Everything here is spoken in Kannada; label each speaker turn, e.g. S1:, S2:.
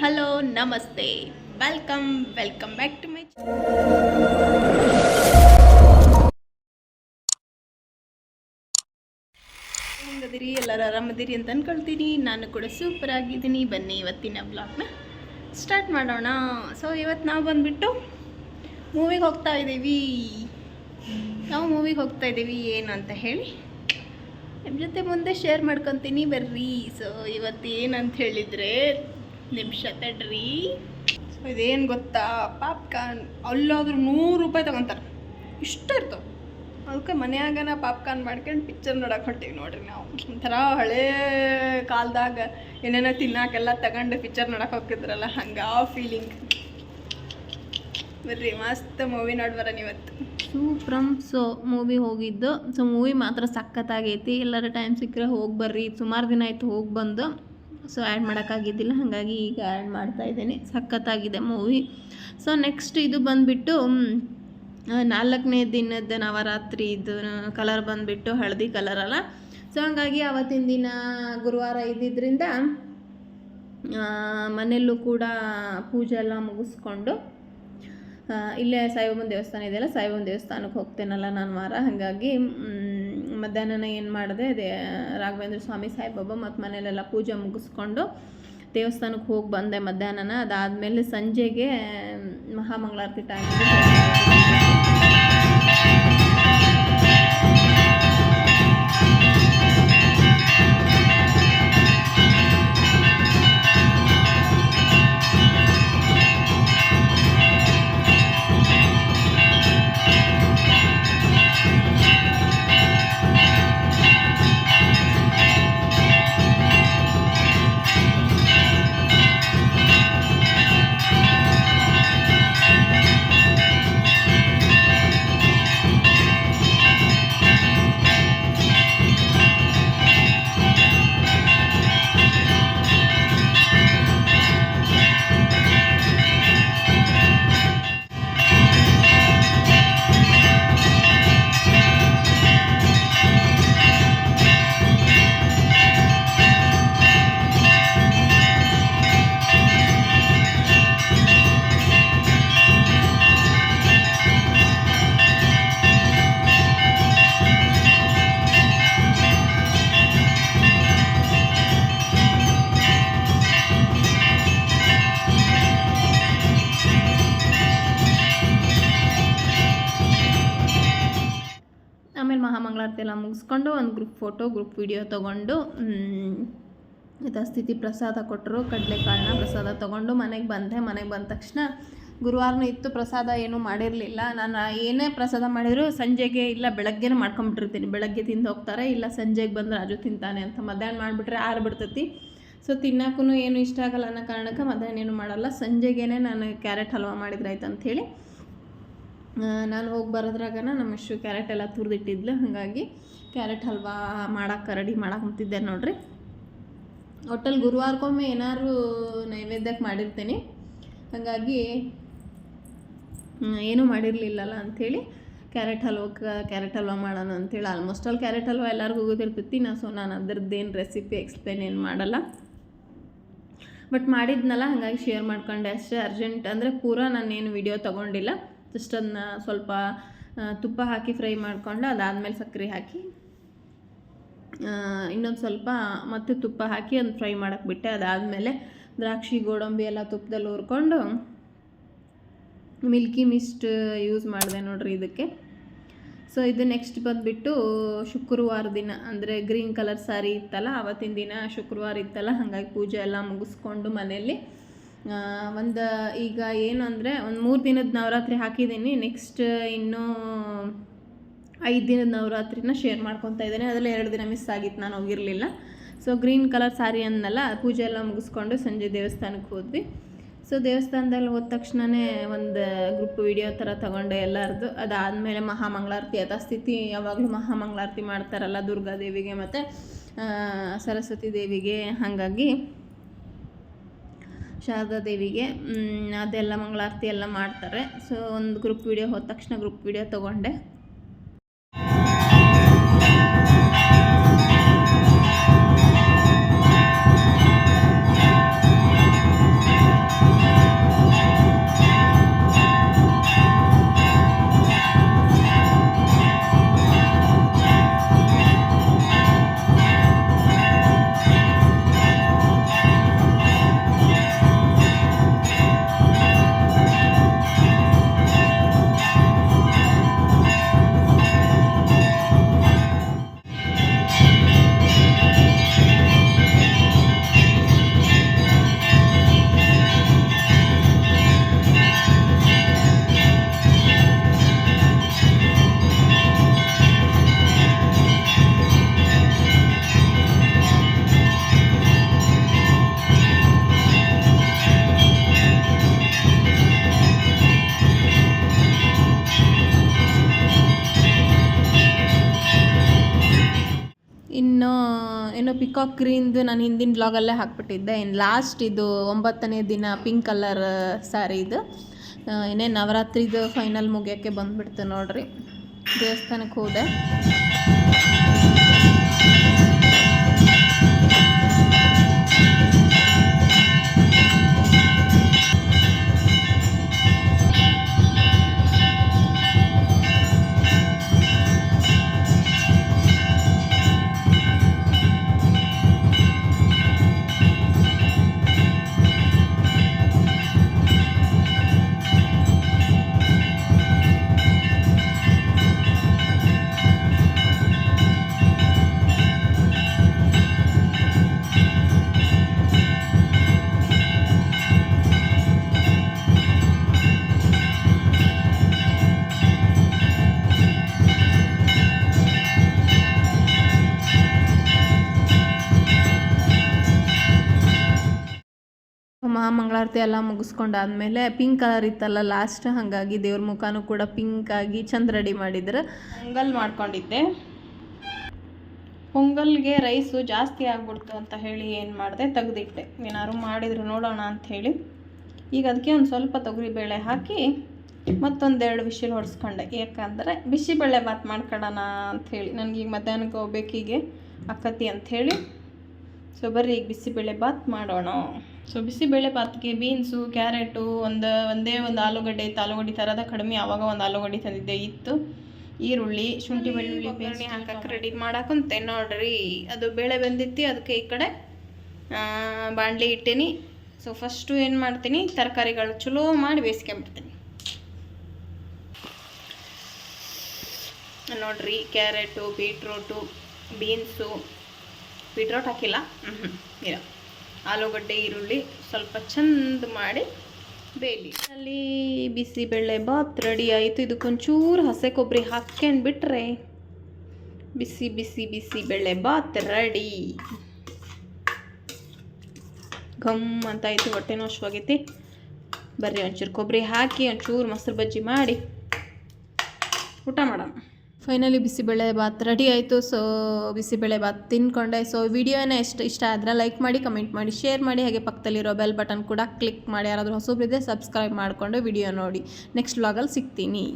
S1: ಹಲೋ, ನಮಸ್ತೆ. Welcome welcome back to my ಹೆಂಗದಿರಿ? ಎಲ್ಲರೂ ಆರಾಮದಿರಿ ಅಂತ ಅಂದ್ಕೊಳ್ತೀನಿ ನಾನು ಕೂಡ ಸೂಪರ್ ಆಗಿದ್ದೀನಿ. ಬನ್ನಿ ಇವತ್ತಿನ ಬ್ಲಾಗ್ನ ಸ್ಟಾರ್ಟ್ ಮಾಡೋಣ. ಸೊ ಇವತ್ತು ನಾವು ಬಂದುಬಿಟ್ಟು ಮೂವಿಗೆ ಹೋಗ್ತಾ ಇದ್ದೀವಿ. ನಾವು ಮೂವಿಗೆ ಹೋಗ್ತಾ ಇದ್ದೀವಿ. ಏನು ಅಂತ ಹೇಳಿ ನಿಮ್ಮ ಜೊತೆ ಮುಂದೆ ಶೇರ್ ಮಾಡ್ಕೊತೀನಿ. ಬರ್ರಿ. ಸೊ ಇವತ್ತು ಏನಂತ ಹೇಳಿದರೆ ನಿಮಿಷ ತಡ್ರಿ. ಸೊ ಇದೇನು ಗೊತ್ತಾ? ಪಾಪ್ಕಾರ್ನ್ ಅಲ್ಲಾದ್ರೂ ನೂರು ರೂಪಾಯಿ ತಗೊಂತಾರೆ. ಇಷ್ಟ ಇರ್ತವೆ ಅದಕ್ಕೆ ಮನೆಯಾಗನ ಪಾಪ್ಕಾರ್ನ್ ಮಾಡ್ಕೊಂಡು ಪಿಕ್ಚರ್ ನೋಡಕ್ಕೆ ಹೊಂಟೀವಿ ನೋಡ್ರಿ ನಾವು. ಒಂಥರ ಹಳೇ ಕಾಲದಾಗ ಏನೇನೋ ತಿನ್ನಾಕೆಲ್ಲ ತಗೊಂಡು ಪಿಕ್ಚರ್ ನೋಡಕ್ಕೆ ಹೋಗ್ತಿದ್ರಲ್ಲ ಹಂಗೆ ಆ ಫೀಲಿಂಗ್ ಬರ್ರಿ ಮಸ್ತ್ ಮೂವಿ ನೋಡ್ಬರ ಇವತ್ತು.
S2: ಸೂಪ್ರಮ್. ಸೊ ಮೂವಿ ಹೋಗಿದ್ದು. ಸೊ ಮೂವಿ ಮಾತ್ರ ಸಖತ್ತಾಗೈತಿ. ಎಲ್ಲರ ಟೈಮ್ ಸಿಕ್ಕರೆ ಹೋಗಿ ಬರ್ರಿ. ಸುಮಾರು ದಿನ ಆಯಿತು ಹೋಗಿ ಬಂದು. ಸೊ ಆ್ಯಡ್ ಮಾಡೋಕ್ಕಾಗಿದ್ದಿಲ್ಲ. ಹಾಗಾಗಿ ಈಗ ಆ್ಯಡ್ ಮಾಡ್ತಾ ಇದ್ದೀನಿ. ಸಖತ್ತಾಗಿದೆ ಮೂವಿ ಸೊ ನೆಕ್ಸ್ಟ್ ಇದು ಬಂದುಬಿಟ್ಟು ನಾಲ್ಕನೇ ದಿನದ ನವರಾತ್ರಿ ಇದು ಕಲರ್ ಬಂದುಬಿಟ್ಟು ಹಳದಿ ಕಲರ್ ಅಲ್ಲ. ಸೊ ಹಂಗಾಗಿ ಅವತ್ತಿನ ದಿನ ಗುರುವಾರ ಇದ್ದಿದ್ದರಿಂದ ಮನೆಯಲ್ಲೂ ಕೂಡ ಪೂಜೆ ಎಲ್ಲ ಮುಗಿಸ್ಕೊಂಡು ಇಲ್ಲೇ ಸಾಯಿಬಾಬನ ದೇವಸ್ಥಾನ ಇದೆಯಲ್ಲ ಸಾಯಿಬಾಬನ ದೇವಸ್ಥಾನಕ್ಕೆ ಹೋಗ್ತೇನಲ್ಲ ನಾನು ವಾರ. ಹಾಗಾಗಿ ಮ್, ಮಧ್ಯಾಹ್ನ ಏನು ಮಾಡಿದೆ ದೇ ರಾಘವೇಂದ್ರ ಸ್ವಾಮಿ ಸಾಯಿಬಾಬಾ ಮತ್ತು ಮನೇಲೆಲ್ಲ ಪೂಜೆ ಮುಗಿಸ್ಕೊಂಡು ದೇವಸ್ಥಾನಕ್ಕೆ ಹೋಗಿ ಬಂದೆ ಮಧ್ಯಾಹ್ನನ. ಅದಾದಮೇಲೆ ಸಂಜೆಗೆ ಮಹಾಮಂಗಳಾರತಿ ಟೈಮಲ್ಲಿ ಮಹಾಮಂಗಳಾರತಿ ಎಲ್ಲ ಮುಗಿಸ್ಕೊಂಡು ಒಂದು ಗ್ರೂಪ್ ಫೋಟೋ, ಗ್ರೂಪ್ ವಿಡಿಯೋ ತೊಗೊಂಡು ಯಥಾಸ್ಥಿತಿ ಪ್ರಸಾದ ಕೊಟ್ಟರು, ಕಡಲೆಕಾಳನ್ನ ಪ್ರಸಾದ ತೊಗೊಂಡು ಮನೆಗೆ ಬಂದೆ. ಮನೆಗೆ ಬಂದ ತಕ್ಷಣ ಗುರುವಾರನೂ ಇತ್ತು, ಪ್ರಸಾದ ಏನೂ ಮಾಡಿರಲಿಲ್ಲ. ನಾನು ಏನೇ ಪ್ರಸಾದ ಮಾಡಿದರೂ ಸಂಜೆಗೆ ಇಲ್ಲ, ಬೆಳಗ್ಗೆನೇ ಮಾಡ್ಕೊಂಬಿಟ್ಟಿರ್ತೀನಿ. ಬೆಳಗ್ಗೆ ತಿಂದು ಹೋಗ್ತಾರೆ, ಇಲ್ಲ ಸಂಜೆಗೆ ಬಂದು ರಾಜು ತಿಂತಾನೆ ಅಂತ. ಮಧ್ಯಾಹ್ನ ಮಾಡಿಬಿಟ್ರೆ ಆರ್ಬಿಡ್ತೈತಿ ಸೊ ತಿನ್ನಕ್ಕೂ ಏನು ಇಷ್ಟ ಆಗಲ್ಲ ಅನ್ನೋ ಕಾರಣಕ್ಕೆ ಮಧ್ಯಾಹ್ನ ಏನು ಮಾಡಲ್ಲ. ಸಂಜೆಗೇ ನಾನು ಕ್ಯಾರೆಟ್ ಹಲ್ವಾ ಮಾಡಿದ್ರಾಯ್ತು ಅಂಥೇಳಿ ನಾನು ಹೋಗಿ ಬರೋದ್ರಾಗನ ನಮ್ಮ ಇಷ್ಟು ಕ್ಯಾರೆಟ್ ಎಲ್ಲ ತುರಿದಿಟ್ಟಿದ್ಲು. ಹಾಗಾಗಿ ಕ್ಯಾರೆಟ್ ಹಲ್ವಾ ಮಾಡಕ್ಕೆ ರೆಡಿ ಮಾಡಕ್ಕೆ ಕುಂತಿದ್ದೆ ನೋಡ್ರಿ. ಒಟ್ಟಲ್ಲಿ ಗುರುವಾರಕ್ಕೊಮ್ಮೆ ಏನಾದ್ರು ನೈವೇದ್ಯಕ್ಕೆ ಮಾಡಿರ್ತೀನಿ. ಹಾಗಾಗಿ ಏನೂ ಮಾಡಿರಲಿಲ್ಲಲ್ಲ ಅಂಥೇಳಿ ಕ್ಯಾರೆಟ್ ಹಲ್ವಕ್ಕೆ ಕ್ಯಾರೆಟ್ ಹಲ್ವಾ ಮಾಡೋಣ ಅಂಥೇಳಿ ಆಲ್ಮೋಸ್ಟ್ ಆಲ್ ಕ್ಯಾರೆಟ್ ಹಲ್ವಾ ಎಲ್ಲರಿಗೂ ಗೊತ್ತಿರ್ತೈತಿ. ನಾ ಸೊ ನಾನು ಅದ್ರದ್ದೇನು ರೆಸಿಪಿ ಎಕ್ಸ್ಪ್ಲೇನ್ ಏನು ಮಾಡಲ್ಲ. ಬಟ್ ಮಾಡಿದ್ನಲ್ಲ, ಹಾಗಾಗಿ ಶೇರ್ ಮಾಡ್ಕೊಂಡೆ. ಅಷ್ಟೇ ಅರ್ಜೆಂಟ್ ಅಂದರೆ ಪೂರ ನಾನೇನು ವಿಡಿಯೋ ತೊಗೊಂಡಿಲ್ಲ. ಅದನ್ನ ಸ್ವಲ್ಪ ತುಪ್ಪ ಹಾಕಿ ಫ್ರೈ ಮಾಡಿಕೊಂಡು ಅದಾದಮೇಲೆ ಸಕ್ಕರೆ ಹಾಕಿ ಇನ್ನೊಂದು ಸ್ವಲ್ಪ ಮತ್ತೆ ತುಪ್ಪ ಹಾಕಿ ಅದನ್ನು ಫ್ರೈ ಮಾಡೋಕ್ಕೆ ಬಿಟ್ಟೆ. ಅದಾದಮೇಲೆ ದ್ರಾಕ್ಷಿ, ಗೋಡಂಬಿ ಎಲ್ಲ ತುಪ್ಪದಲ್ಲಿ ಹುರ್ಕೊಂಡು ಮಿಲ್ಕಿ ಮಿಸ್ಟ್ ಯೂಸ್ ಮಾಡಿದೆ ನೋಡ್ರಿ ಇದಕ್ಕೆ. ಸೊ ಇದು ನೆಕ್ಸ್ಟ್ ಬಂದುಬಿಟ್ಟು ಶುಕ್ರವಾರ ದಿನ, ಅಂದರೆ ಗ್ರೀನ್ ಕಲರ್ ಸ್ಯಾರಿ ಇತ್ತಲ್ಲ ಆವತ್ತಿನ ದಿನ ಶುಕ್ರವಾರ ಇತ್ತಲ್ಲ, ಹಾಗಾಗಿ ಪೂಜೆ ಎಲ್ಲ ಮುಗಿಸ್ಕೊಂಡು ಮನೆಯಲ್ಲಿ ಒಂದು ಈಗ ಏನು ಅಂದರೆ ಒಂದು ಮೂರು ದಿನದ ನವರಾತ್ರಿ ಹಾಕಿದ್ದೀನಿ. ನೆಕ್ಸ್ಟ್ ಇನ್ನೂ ಐದು ದಿನದ ನವರಾತ್ರಿನ ಶೇರ್ ಮಾಡ್ಕೊತಾ ಇದ್ದೀನಿ. ಅದರಲ್ಲಿ ಎರಡು ದಿನ ಮಿಸ್ ಆಗಿತ್ತು, ನಾನು ಹೋಗಿರಲಿಲ್ಲ. ಸೊ ಗ್ರೀನ್ ಕಲರ್ ಸಾರಿ ಅಂದಲ್ಲ ಪೂಜೆ ಎಲ್ಲ ಮುಗಿಸ್ಕೊಂಡು ಸಂಜೆ ದೇವಸ್ಥಾನಕ್ಕೆ ಹೋದ್ವಿ. ಸೊ ದೇವಸ್ಥಾನದಲ್ಲಿ ಹೋದ ತಕ್ಷಣವೇ ಒಂದು ಗ್ರೂಪ್ ವಿಡಿಯೋ ಥರ ತಗೊಂಡೆ ಎಲ್ಲರದು. ಅದಾದಮೇಲೆ ಮಹಾಮಂಗಳಾರತಿ, ಯಥಾಸ್ಥಿತಿ ಯಾವಾಗಲೂ ಮಹಾಮಂಗಳಾರತಿ ಮಾಡ್ತಾರಲ್ಲ ದುರ್ಗಾದೇವಿಗೆ ಮತ್ತು ಸರಸ್ವತಿ ದೇವಿಗೆ. ಹಾಗಾಗಿ ಶಾರದಾ ದೇವಿಗೆ ಅದೆಲ್ಲ ಮಂಗಳಾರತಿ ಎಲ್ಲ ಮಾಡ್ತಾರೆ. ಸೊ ಒಂದು ಗ್ರೂಪ್ ವಿಡಿಯೋ ಹೋದ ತಕ್ಷಣ ಗ್ರೂಪ್ ವಿಡಿಯೋ ತೊಗೊಂಡೆ.
S3: ಪಿಕಾಕ್ ಗ್ರೀನ್ದು ನಾನು ಹಿಂದಿನ ಬ್ಲಾಗಲ್ಲೇ ಹಾಕ್ಬಿಟ್ಟಿದ್ದೆ. ಇನ್ನು ಲಾಸ್ಟ್ ಇದು ಒಂಬತ್ತನೇ ದಿನ ಪಿಂಕ್ ಕಲರ್ ಸ್ಯಾರಿ ಇದು. ಇನ್ನೇ ನವರಾತ್ರಿದು ಫೈನಲ್ ಮುಗಿಯೋಕ್ಕೆ ಬಂದುಬಿಡ್ತು ನೋಡ್ರಿ. ದೇವಸ್ಥಾನಕ್ಕೆ ಹೋದೆ. ಮಹಾಮಂಗಳಾರತಿ ಎಲ್ಲ ಮುಗಿಸ್ಕೊಂಡಾದ್ಮೇಲೆ ಪಿಂಕ್ ಕಲರ್ ಇತ್ತಲ್ಲ ಲಾಸ್ಟ್ ಹಾಗಾಗಿ ದೇವ್ರ ಮುಖಾನು ಕೂಡ ಪಿಂಕ್ ಆಗಿ ಚಂದ ರೆಡಿ ಮಾಡಿದ್ರು.
S2: ಪೊಂಗಲ್ ಮಾಡ್ಕೊಂಡಿದ್ದೆ. ಪೊಂಗಲ್ಗೆ ರೈಸು ಜಾಸ್ತಿ ಆಗ್ಬಿಡ್ತು ಅಂತ ಹೇಳಿ ಏನು ಮಾಡಿದೆ, ತೆಗೆದಿಟ್ಟೆ. ಏನಾದ್ರು ಮಾಡಿದ್ರು ನೋಡೋಣ ಅಂತ ಹೇಳಿ. ಈಗ ಅದಕ್ಕೆ ಒಂದು ಸ್ವಲ್ಪ ತೊಗರಿಬೇಳೆ ಹಾಕಿ ಮತ್ತೊಂದೆರಡು ವಿಷಲ್ ಹೊಡೆಸ್ಕೊಂಡೆ. ಯಾಕಂದರೆ ಬಿಸಿಬೇಳೆ ಬಾತ್ ಮಾಡ್ಕೊಳ್ಳೋಣ ಅಂಥೇಳಿ ನನಗೆ ಈಗ ಮಧ್ಯಾಹ್ನಕ್ಕೆ ಹೋಗ್ಬೇಕೀಗೆ ಅಕ್ಕತಿ ಅಂಥೇಳಿ ಸೊ ಬರ್ರಿ, ಈಗ ಬಿಸಿಬೇಳೆ ಬಾತ್ ಮಾಡೋಣ. ಸೊ ಬಿಸಿಬೇಳೆ ಪಾತ್ಗೆ ಬೀನ್ಸು ಕ್ಯಾರೆಟು ಒಂದು ಒಂದೇ ಒಂದು ಆಲೂಗಡ್ಡೆ ಇತ್ತು ಆಲೂಗಡ್ಡೆ ಥರದ ಕಡಿಮೆ ಆವಾಗ ಒಂದು ಆಲೂಗಡ್ಡೆ ತಂದಿದ್ದೆ. ಇತ್ತು. ಈರುಳ್ಳಿ ಶುಂಠಿ ಬೆಳ್ಳುಳ್ಳಿ ಬೇರೆ ಹಾಕಕ್ಕೆ ರೆಡಿ ಮಾಡಾಕಂತೆ. ನೋಡ್ರಿ ಅದು ಬೇಳೆ ಬಂದಿತ್ತು ಅದಕ್ಕೆ ಈ ಕಡೆ ಆ, ಬಾಣಲಿ ಇಟ್ಟೀನಿ. ಸೊ ಫಸ್ಟು ಏನು ಮಾಡ್ತೀನಿ ತರಕಾರಿಗಳು ಚಲೋ ಮಾಡಿ ಬೇಯಿಸ್ಕೊಂಬಿಡ್ತೀನಿ. ನೋಡ್ರಿ ಕ್ಯಾರೆಟು ಬೀಟ್ರೋಟು ಬೀನ್ಸು. ಬೀಟ್ರೋಟ್ ಹಾಕಿಲ್ಲ? ಹ್ಞೂ ಇಲ್ಲ ಆಲೂಗಡ್ಡೆ, ಈರುಳ್ಳಿ ಸ್ವಲ್ಪ ಚಂದ ಮಾಡಿ ಬೇಯಲಿ. ಅಲ್ಲಿ ಬಿಸಿಬೇಳೆ ಬಾತ್ ರೆಡಿ ಆಯಿತು. ಇದಕ್ಕೊಂಚೂರು ಹಸೆ ಕೊಬ್ಬರಿ ಹಾಕ್ಕೊಂಡು ಬಿಟ್ರೆ ಬಿಸಿ ಬಿಸಿ ಬಿಸಿ ಬೇಳೆ ಬಾತ್ ರೆಡಿ. ಘಮ್ ಅಂತ ಆಯಿತು ಹೊಟ್ಟೆ ನೋಶ್ವಾಗೈತಿ. ಬರ್ರಿ ಒಂಚೂರು ಕೊಬ್ಬರಿ ಹಾಕಿ, ಒಂಚೂರು ಮೊಸರು ಬಜ್ಜಿ ಮಾಡಿ ಊಟ ಮಾಡೋಣ.
S3: ಫೈನಲಿ ಬಿಸಿಬೇಳೆ ಬಾತ್ ರೆಡಿ ಆಯಿತು. ಸೊ ಬಿಸಿಬೇಳೆ ಬಾತ್ ತಿನ್ಕೊಂಡೆ. ಸೊ ವಿಡಿಯೋನ ಎಷ್ಟು ಇಷ್ಟ ಆದರೆ ಲೈಕ್ ಮಾಡಿ ಕಮೆಂಟ್ ಮಾಡಿ ಶೇರ್ ಮಾಡಿ. ಹಾಗೆ ಪಕ್ಕದಲ್ಲಿರೋ ಬೆಲ್ ಬಟನ್ ಕೂಡ ಕ್ಲಿಕ್ ಮಾಡಿ. ಯಾರಾದರೂ ಹೊಸಬ್ರಿದೆ ಸಬ್ಸ್ಕ್ರೈಬ್ ಮಾಡಿಕೊಂಡು ವಿಡಿಯೋ ನೋಡಿ. ನೆಕ್ಸ್ಟ್ ವ್ಲಾಗಲ್ಲಿ ಸಿಗ್ತೀನಿ.